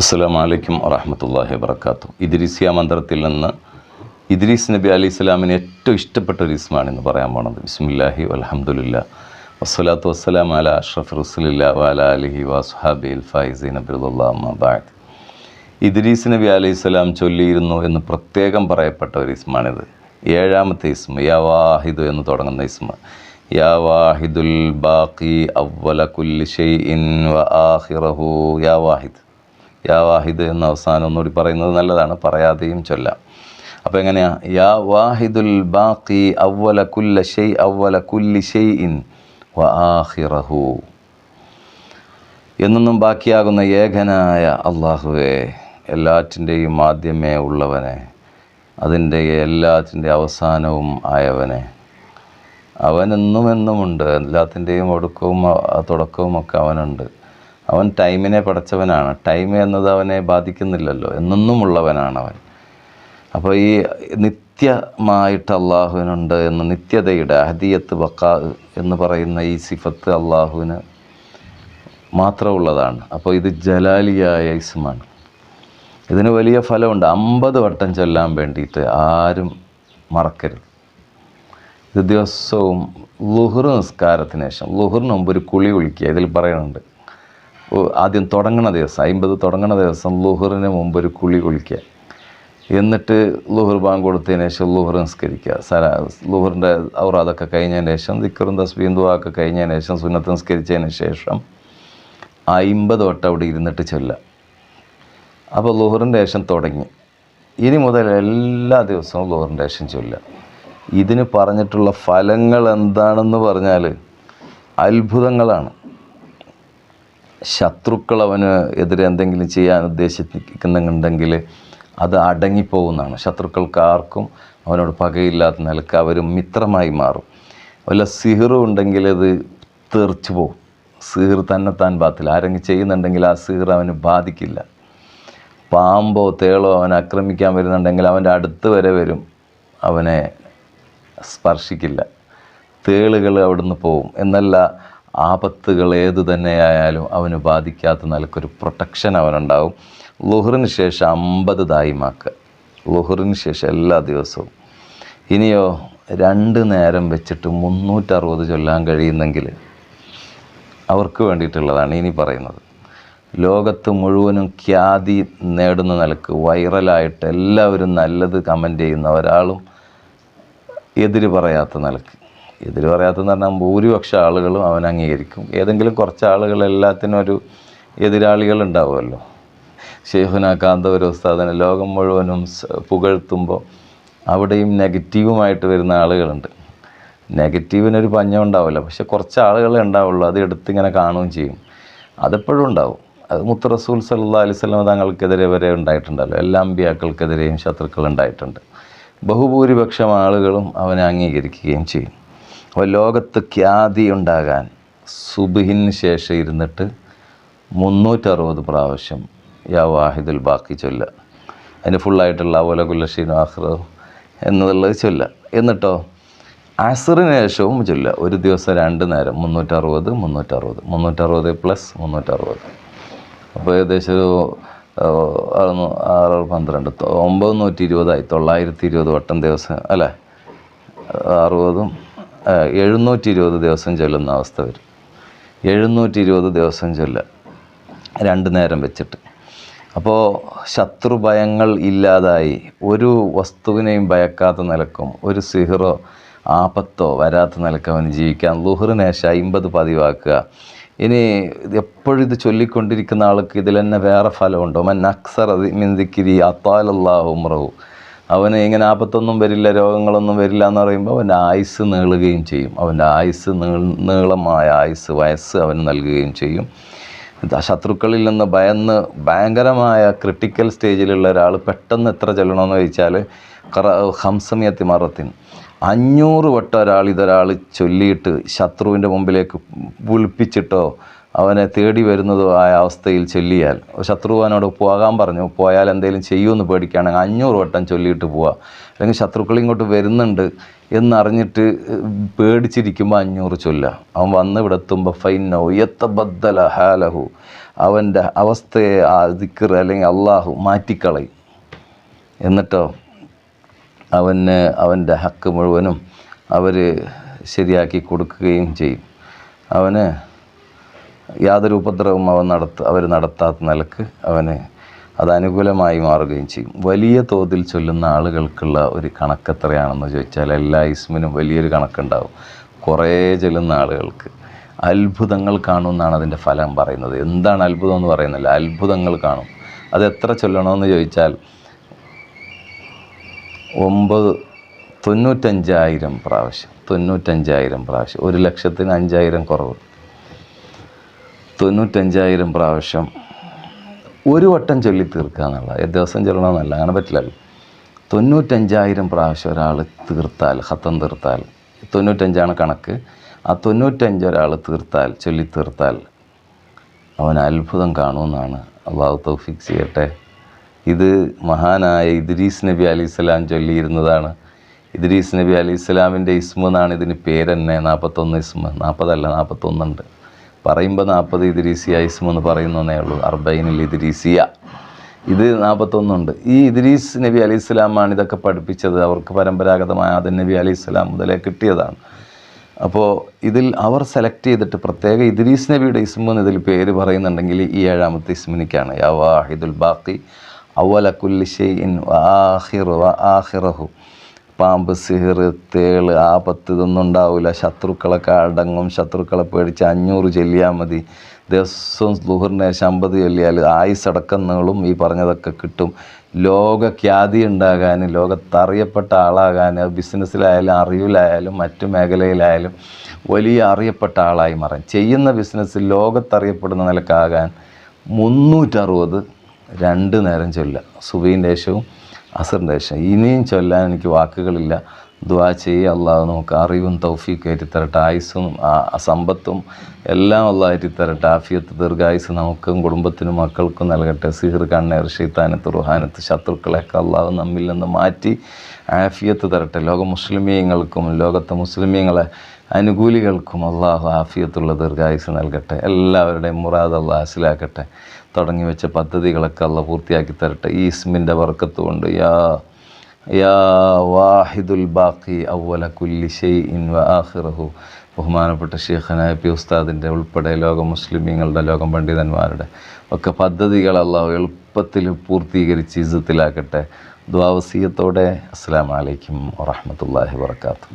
അസ്സാം വലൈക്കും വറഹമത്തല്ലാഹി വർക്കാത്തു ഇദ്രീസിയ മന്ത്രത്തിൽ നിന്ന് ഇദ്രീസ് നബി അലി ഇസ്ലാമിന് ഏറ്റവും ഇഷ്ടപ്പെട്ട ഒരു ഇസ്മാണെന്ന് പറയാൻ പോണത്. ബിസ്മില്ലാഹി അലഹമുല്ല വസ്സലാത്തു വസ്സലാം അല അഷ്റഫ് റസുലില്ല വാല അലിഹി വാസുഹാബി ഫൈസീൻ അബ്ദുല്ലാബാദ് ഇദ്രീസ് നബി അലി ഇസ്ലാം ചൊല്ലിയിരുന്നു എന്ന് പ്രത്യേകം പറയപ്പെട്ട ഒരു ഇസ്മാണിത്. ഏഴാമത്തെ ഇസ്മ യാ വാഹിദു എന്ന് തുടങ്ങുന്ന ഇസ്മ. യാ വാഹിദുൽ ബാക്കി അവല ഷെയ്ഇൻ വ ആഖിറഹു യാ വാഹിദ്. യാ വാഹിദ് എന്ന അവസാനം ഒന്നുകൂടി പറയുന്നത് നല്ലതാണ്. പറയാതെയും ചൊല്ലാം. അപ്പോൾ എങ്ങനെയാ? യാ വാഹിദുൽ ബാക്കി അവല കുല്ല ഷെയ് അവല കുല്ലി ഷെയ്ഇൻ വ ആഖിറഹു. എന്നൊന്നും ബാക്കിയാകുന്ന ഏകനായ അള്ളാഹുവെ എല്ലാറ്റിന്റെയും ആദ്യമേ ഉള്ളവനെ അതിന്റെ എല്ലാത്തിന്റെ അവസാനവും ആയവനെ. അവനെന്നും എന്നുമുണ്ട്. എല്ലാത്തിന്റെയും ഒടുക്കവും തുടക്കവും ഒക്കെ അവനുണ്ട്. അവൻ ടൈമിനെ പടച്ചവനാണ്. ടൈം എന്നത് അവനെ ബാധിക്കുന്നില്ലല്ലോ. എന്നൊന്നുമുള്ളവനാണ് അവൻ അപ്പോൾ ഈ നിത്യമായിട്ട് അള്ളാഹുവിനുണ്ട് എന്ന നിത്യതയുടെ അഹദിയത്ത് ബക്കാ എന്ന് പറയുന്ന ഈ സിഫത്ത് അള്ളാഹുവിന് മാത്രമുള്ളതാണ്. അപ്പോൾ ഇത് ജലാലിയായ ഇസ്മാണ്. ഇതിന് വലിയ ഫലമുണ്ട്. അമ്പത് വട്ടം ചൊല്ലാൻ വേണ്ടിയിട്ട് ആരും മറക്കരുത്. ഇത് ദിവസവും ലുഹർ നിസ്കാരത്തിന് ശേഷം ലുഹറിന് മുമ്പ് ഒരു കുളി കുളിക്കുക ഇതിൽ പറയുന്നുണ്ട് ആദ്യം തുടങ്ങണ ദിവസം അമ്പത് തുടങ്ങണ ദിവസം ലുഹറിന് മുമ്പ് ഒരു കുളി കുളിക്കുക. എന്നിട്ട് ലുഹർ ബാങ്ക് കൊടുത്തതിന് ശേഷം ലുഹർ നിസ്കരിക്കുക. സല ലുഹറിന്റെ ഔർ അതൊക്കെ കഴിഞ്ഞതിന് ശേഷം ദിക്കറും തസ്ബീം ദുആ കഴിഞ്ഞതിന് ശേഷം സുന്നത്ത് നിസ്കരിച്ചതിന് ശേഷം അമ്പത് വട്ടം അവിടെ ഇരുന്നിട്ട് ചൊല്ലുക. അപ്പോൾ ലുഹറിന്റെ ശേഷം തുടങ്ങി. ഇനി മുതൽ എല്ലാ ദിവസവും ലുഹറിന്റെ ശേഷം ചൊല്ലുക. ഇതിന് പറഞ്ഞിട്ടുള്ള ഫലങ്ങൾ എന്താണെന്ന് പറഞ്ഞാൽ അത്ഭുതങ്ങളാണ്. ശത്രുക്കൾ അവന് എതിരെ എന്തെങ്കിലും ചെയ്യാൻ ഉദ്ദേശിക്കുന്നുണ്ടെങ്കിൽ അത് അടങ്ങിപ്പോകുന്നതാണ്. ശത്രുക്കൾക്ക് ആർക്കും അവനോട് പകയില്ലാത്ത നിലയ്ക്ക് അവർ മിത്രമായി മാറും. വല്ല സിഹറും ഉണ്ടെങ്കിൽ അത് തെറിച്ചു പോകും. സിഹിർ തന്നെ താൻ പാത്തില്ല ആരെങ്കിലും ചെയ്യുന്നുണ്ടെങ്കിൽ ആ സിഹിർ അവന് ബാധിക്കില്ല. പാമ്പോ തേളോ അവനെ ആക്രമിക്കാൻ വരുന്നുണ്ടെങ്കിൽ അവന്റെ അടുത്ത് വരെ വരും. അവനെ സ്പർശിക്കില്ല. തേളുകൾ അവിടുന്ന് പോവും. എന്നല്ല ആപത്തുകൾ ഏതു തന്നെയായാലും അവന് ബാധിക്കാത്ത നിലക്കൊരു പ്രൊട്ടക്ഷൻ അവനുണ്ടാവും. ലുഹറിന് ശേഷം അമ്പത് ദായിമാക്കുക ലുഹറിന് ശേഷം എല്ലാ ദിവസവും. ഇനിയോ രണ്ട് നേരം വെച്ചിട്ട് മുന്നൂറ്ററുപത് ചൊല്ലാൻ കഴിയുന്നെങ്കിൽ അവർക്ക് വേണ്ടിയിട്ടുള്ളതാണ് ഇനി പറയുന്നത്. ലോകത്ത് മുഴുവനും ഖ്യാതി നേടുന്ന നിലയ്ക്ക് വൈറലായിട്ട് എല്ലാവരും നല്ലത് കമന്റ് ചെയ്യുന്ന ഒരാളും എതിര് പറയാത്ത നിലയ്ക്ക്. എതിര് പറയാത്തതെന്ന് പറഞ്ഞാൽ ഭൂരിപക്ഷ ആളുകളും അവൻ അംഗീകരിക്കും. ഏതെങ്കിലും കുറച്ച് ആളുകൾ എല്ലാത്തിനും ഒരു എതിരാളികൾ ഉണ്ടാവുമല്ലോ. ഷെയ്ഖുന കാന്തപുര ഉസ്താദിനെ ലോകം മുഴുവനും പുകഴ്ത്തുമ്പോൾ അവിടെയും നെഗറ്റീവുമായിട്ട് വരുന്ന ആളുകളുണ്ട്. നെഗറ്റീവിനൊരു പഞ്ഞം ഉണ്ടാവില്ല. പക്ഷെ കുറച്ച് ആളുകളെ ഉണ്ടാവുള്ളൂ. അത് എടുത്തിങ്ങനെ കാണുകയും ചെയ്യും. അതെപ്പോഴും ഉണ്ടാവും. അത് മുത്ത് റസൂൽ സല്ലാ അലിസ്ലാം തങ്ങൾക്കെതിരെ വരെ ഉണ്ടായിട്ടുണ്ടല്ലോ. എല്ലാ അമ്പിയാക്കൾക്കെതിരെയും ശത്രുക്കൾ ഉണ്ടായിട്ടുണ്ട്. ബഹുഭൂരിപക്ഷം ആളുകളും അവനെ അംഗീകരിക്കുകയും ചെയ്യും. അപ്പോൾ ലോകത്ത് ഖ്യാതി ഉണ്ടാകാൻ സുബിഹിന് ശേഷം ഇരുന്നിട്ട് മുന്നൂറ്ററുപത് പ്രാവശ്യം യാ വാഹിദുൽ ബാക്കി ചൊല്ല. അതിന് ഫുള്ളായിട്ടുള്ള ഒലകുല്ലഷീൻ ആഹ്റോ എന്നുള്ളത് ചൊല്ല. എന്നിട്ടോ? അസറിന് ശേഷവും ചൊല്ല. ഒരു ദിവസം രണ്ട് നേരം. മുന്നൂറ്ററുപത് മുന്നൂറ്ററുപത്. മുന്നൂറ്ററുപത് പ്ലസ് മുന്നൂറ്ററുപത്. അപ്പോൾ ഏകദേശം ഒരു ആറ് പന്ത്രണ്ട് ഒമ്പത് നൂറ്റി ഇരുപതായി. തൊള്ളായിരത്തി ഇരുപത് വട്ടം ദിവസം അല്ലേ? അറുപതും എഴുന്നൂറ്റി ഇരുപത് ദിവസം ചൊല്ലുന്ന അവസ്ഥ വരും. എഴുന്നൂറ്റി ഇരുപത് ദിവസം ചൊല്ല. രണ്ട് നേരം വെച്ചിട്ട്. അപ്പോൾ ശത്രു ഭയങ്ങൾ ഇല്ലാതായി. ഒരു വസ്തുവിനെയും ഭയക്കാത്ത നിലക്കും ഒരു സിഹറോ ആപത്തോ വരാത്ത നിലയ്ക്ക് അവന് ജീവിക്കാൻ. ലുഹറിനേശ അമ്പത് പതിവാക്കുക. ഇനി എപ്പോഴും ഇത് ചൊല്ലിക്കൊണ്ടിരിക്കുന്ന ആൾക്ക് ഇതിൽ തന്നെ വേറെ ഫലമുണ്ടോ? മൻ അക്സർ മിന്ദിക്കിരി അത്താലല്ലാ ഉമ്രഹു അവന് ഇങ്ങനെ ആപത്തൊന്നും വരില്ല രോഗങ്ങളൊന്നും വരില്ല എന്ന് പറയുമ്പോൾ അവന്റെ ആയുസ് നീളുകയും ചെയ്യും അവന്റെ ആയുസ് നീളമായ ആയുസ് വയസ്സ് അവന് നൽകുകയും ചെയ്യും ശത്രുക്കളിൽ നിന്ന് ഭയന്ന് ഭയങ്കരമായ ക്രിട്ടിക്കൽ സ്റ്റേജിലുള്ള ഒരാൾ പെട്ടെന്ന് എത്ര ചെല്ലണമെന്ന് ചോദിച്ചാൽ ഹംസമിയത്തി മറത്തിൻ അഞ്ഞൂറ് വട്ടം ഒരാൾ ഇതൊരാൾ ചൊല്ലിയിട്ട് ശത്രുവിന്റെ മുമ്പിലേക്ക് വിളിപ്പിച്ചിട്ടോ അവനെ തേടി വരുന്നതോ ആയ അവസ്ഥയിൽ ചൊല്ലിയാൽ. ശത്രു അവനോട് പോകാൻ പറഞ്ഞു. പോയാൽ എന്തെങ്കിലും ചെയ്യുമെന്ന് പേടിക്കുകയാണെങ്കിൽ അഞ്ഞൂറ് വട്ടം ചൊല്ലിയിട്ട് പോവുക അല്ലെങ്കിൽ ശത്രുക്കൾ ഇങ്ങോട്ട് വരുന്നുണ്ട് എന്നറിഞ്ഞിട്ട് പേടിച്ചിരിക്കുമ്പോൾ അഞ്ഞൂറ് ചൊല്ലുക അവൻ വന്ന് ഇവിടെ എത്തുമ്പോൾ ഫൈനോ യത്തബദ്ദല ഹാലഹു. അവന്റെ അവസ്ഥയെ ആ ദിക്കർ അല്ലെങ്കിൽ അള്ളാഹു മാറ്റിക്കളയും. എന്നിട്ടോ അവന് അവന്റെ ഹക്ക് മുഴുവനും അവർ ശരിയാക്കി കൊടുക്കുകയും ചെയ്യും. അവന് യാതൊരു ഉപദ്രവവും അവൻ നടത്ത അവർ നടത്താത്ത നിലയ്ക്ക് അവന് അത് അനുകൂലമായി മാറുകയും ചെയ്യും. വലിയ തോതിൽ ചൊല്ലുന്ന ആളുകൾക്കുള്ള ഒരു കണക്ക് എത്രയാണെന്ന് ചോദിച്ചാൽ എല്ലാ ഇസ്മിനും വലിയൊരു കണക്കുണ്ടാവും. കുറേ ചൊല്ലുന്ന ആളുകൾക്ക്. അത്ഭുതങ്ങൾ കാണും എന്നാണ് അതിന്റെ ഫലം പറയുന്നത്. എന്താണ് അത്ഭുതം എന്ന് പറയുന്നില്ല. അത്ഭുതങ്ങൾ കാണും. അത് എത്ര ചൊല്ലണമെന്ന് ചോദിച്ചാൽ ഒമ്പത് തൊണ്ണൂറ്റഞ്ചായിരം പ്രാവശ്യം. തൊണ്ണൂറ്റഞ്ചായിരം പ്രാവശ്യം. ഒരു ലക്ഷത്തിന് അഞ്ചായിരം കുറവ്. തൊണ്ണൂറ്റഞ്ചായിരം പ്രാവശ്യം ഒരു വട്ടം ചൊല്ലി തീർക്കുക എന്നുള്ളത്. ദിവസം ചൊല്ലണമെന്നല്ല അങ്ങനെ പറ്റില്ലല്ലോ. തൊണ്ണൂറ്റഞ്ചായിരം പ്രാവശ്യം ഒരാൾ തീർത്താൽ ഹത്തം തീർത്താൽ തൊണ്ണൂറ്റഞ്ചാണ് കണക്ക്. ആ തൊണ്ണൂറ്റഞ്ച് ഒരാൾ തീർത്താൽ ചൊല്ലി തീർത്താൽ അവൻ അത്ഭുതം കാണുമെന്നാണ് അള്ളാഹു തൗഫിക് ചെയ്യട്ടെ. ഇത് മഹാനായ ഇദ്രീസ് നബി അലി ഇസ്ലാം ചൊല്ലിയിരുന്നതാണ്. ഇദ്രീസ് നബി അലി ഇസ്ലാമിന്റെ ഇസ്മ എന്നാണ് ഇതിന് പേരെന്നെ. നാൽപ്പത്തൊന്ന് ഇസ്മ. നാൽപ്പതല്ല നാൽപ്പത്തൊന്നുണ്ട്. പറയുമ്പോൾ നാൽപ്പത് ഇദ്രീസിയ ഇസ്മ എന്ന് പറയുന്നതേ ഉള്ളൂ. അർബൈനിൽ ഇദ്രീസിയ. ഇത് നാൽപ്പത്തൊന്നുണ്ട് ഈ ഇദ്രീസ് നബി അലി ഇസ്ലാമാണ് ഇതൊക്കെ പഠിപ്പിച്ചത്. അവർക്ക് പരമ്പരാഗതമായ ആദൻ നബി അലി ഇസ്ലാം മുതലേ കിട്ടിയതാണ്. അപ്പോൾ ഇതിൽ അവർ സെലക്ട് ചെയ്തിട്ട് പ്രത്യേക ഇദ്രീസ് നബിയുടെ ഇസ്മ എന്ന് ഇതിൽ പേര് പറയുന്നുണ്ടെങ്കിൽ ഈ ഏഴാമത്തെ ഇസ്മിനിക്കാണ്. യാ വാഹിദുൽ ബാക്കി അവല കുല്ലി ഷെയ്ൻ ആഹിർ ആഹിറഹു പാമ്പ് സിഹിർ തേൾ ആപത്ത് ഇതൊന്നും ഉണ്ടാവില്ല ശത്രുക്കളൊക്കെ അടങ്ങും. ശത്രുക്കളെ പേടിച്ച് അഞ്ഞൂറ് ചൊല്ലിയാൽ മതി. ദിവസവും ലുഹറിന് ശേഷം അമ്പത് ചൊല്ലിയാൽ ആയുസ് അടക്കം നീളും. ഈ പറഞ്ഞതൊക്കെ കിട്ടും. ലോകഖ്യാതി ഉണ്ടാകാൻ ലോകത്തറിയപ്പെട്ട ആളാകാൻ ബിസിനസ്സിലായാലും അറിവിലായാലും മറ്റു മേഖലയിലായാലും വലിയ അറിയപ്പെട്ട ആളായി മാറാൻ. ചെയ്യുന്ന ബിസിനസ്സിൽ ലോകത്തറിയപ്പെടുന്ന നിലക്കാകാൻ മുന്നൂറ്ററുപത് രണ്ട് നേരം ചൊല്ലുക. സുബീന്റെ ശേഷവും അസറിന്റെ ശേഷം. ഇനിയും ചൊല്ലാൻ എനിക്ക് വാക്കുകളില്ല. ദ്വാ ചെയ്യുക അള്ളാഹ് നമുക്ക് അറിവും തൗഫീഖ് ഏറ്റിത്തരട്ടെ ആയുസ്സും സമ്പത്തും എല്ലാം അള്ളാഹ് ഏറ്റിത്തരട്ടെ ആഫിയത്ത് ദീർഘായുസ് നമുക്കും കുടുംബത്തിനും മക്കൾക്കും നൽകട്ടെ. സിഹിർ കണ്ണേർ ഷെയ്ത്താനത്ത് റുഹാനത്ത് ശത്രുക്കളെയൊക്കെ അള്ളാഹ് നമ്മിൽ നിന്ന് മാറ്റി ആഫിയത്ത് തരട്ടെ. ലോക മുസ്ലിമീങ്ങൾക്കും ലോകത്തെ മുസ്ലിമീങ്ങളെ അനുകൂലികൾക്കും അള്ളാഹു ആഫിയത്തുള്ള ദീർഘായുസ് നൽകട്ടെ. എല്ലാവരുടെയും മുറാദ് അള്ളാഹ് ഹാസിലാക്കട്ടെ തുടങ്ങി വെച്ച പദ്ധതികളൊക്കെ അള്ള പൂർത്തിയാക്കി തരട്ടെ. ഈ ഇസ്മിന്റെ വർക്കത്ത് കൊണ്ട് യാ യാ വാഹിദുൽ ബാക്കി അവല കുല്ലി ഷെയ്ഇൻ വ വാഹിറഹു ബഹുമാനപ്പെട്ട ഷെയ്ഖനായ പി ഉസ്താദിന്റെ ഉൾപ്പെടെ ലോക മുസ്ലിമീങ്ങളുടെ ലോകം പണ്ഡിതന്മാരുടെ ഒക്കെ പദ്ധതികളല്ല എളുപ്പത്തിൽ പൂർത്തീകരിച്ച് ഇസത്തിലാക്കട്ടെ ദ്വാവസീയത്തോടെ അസ്സാം വലൈക്കും വാഹമത്തല്ലാഹി വർക്കാത്തു